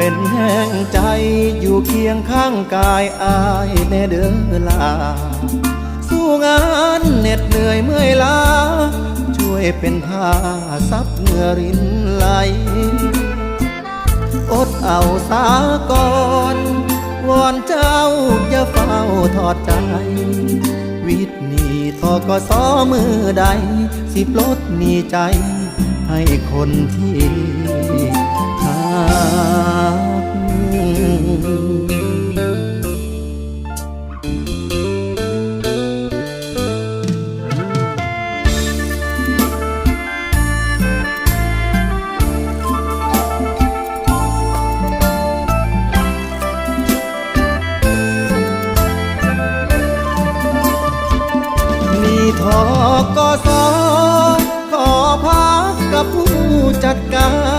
เป็นแห้งใจอยู่เคียงข้างกายอายแน่เดินลา สู้งานเหน็ดเหนื่อยเมื่อยล้า ช่วยเป็นผ้าซับเหงื่อรินไหล อดเอาสาก่อนวอนเจ้าอย่าเฝ้าทอดใจ วิทนีทอกสอมือใด สิปลดหนีใจให้คนที่ ทอกสขอพักกับผู้จัดการ